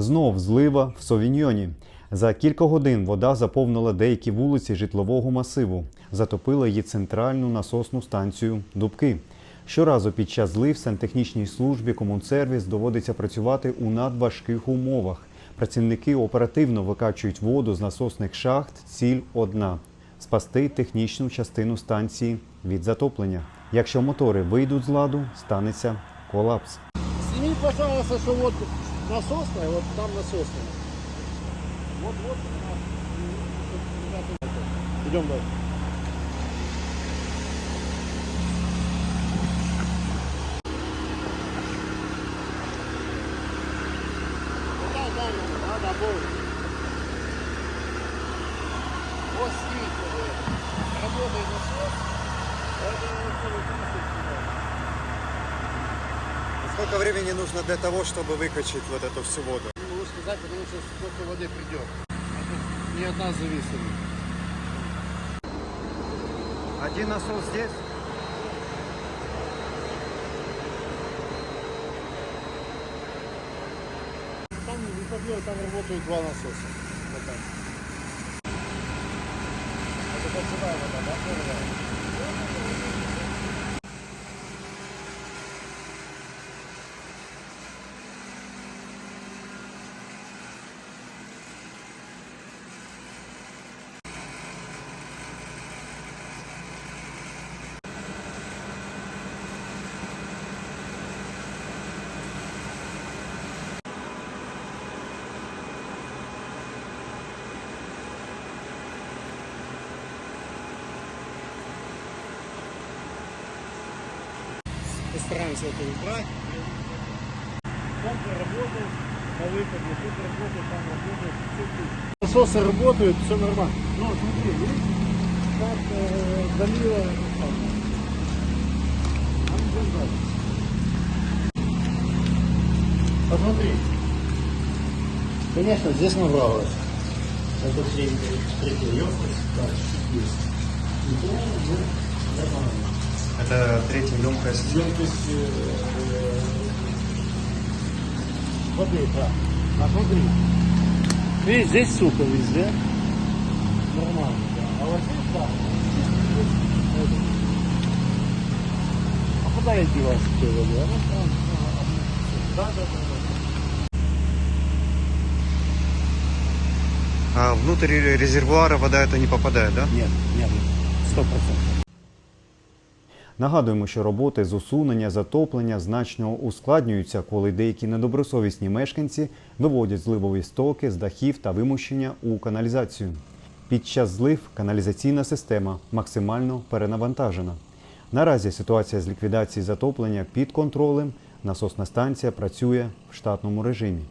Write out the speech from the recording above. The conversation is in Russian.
Знов злива в Совіньйоні. За кілька годин вода заповнила деякі вулиці житлового масиву, затопила її центральну насосну станцію Дубки. Щоразу під час злив сантехнічній службі комунсервіс доводиться працювати у надважких умовах. Працівники оперативно викачують воду з насосних шахт. Ціль одна спасти технічну частину станції від затоплення. Якщо мотори вийдуть з ладу, станеться колапс. Пожалуйста, что вот насосная, вот там насосная. Вот, вот. Идем дальше. Работает насос. Это Сколько времени нужно для того, чтобы выкачать вот эту всю воду? Не могу сказать, потому что сколько воды придет. Это не от нас зависит. Один насос здесь? Там выходной, там работают два насоса. Вот так. Это дождевая вода, да? Постараемся это убрать. Помпы работают, на выходе, тут работают, там работают, все тут. Насосы работают, все нормально. Но смотри, видишь, как э, дальше. Посмотри. Конечно, здесь набралось. Это третья, третья емкость. Да, есть. Это третья емкость. Емкость э, воды, да. А смотри. Видишь, здесь сухо везде. Нормально, да. А вот здесь, да. А куда я девался в той воде? Ага, Да, да, да. да. А внутрь резервуара вода это не попадает, да? Нет, нет, сто процентов. Нагадуємо, що роботи з усунення затоплення значно ускладнюються, коли деякі недобросовісні мешканці виводять зливові стоки з дахів та вимущення у каналізацію. Під час злив каналізаційна система максимально перенавантажена. Наразі ситуація з ліквідації затоплення під контролем. Насосна станція працює в штатному режимі.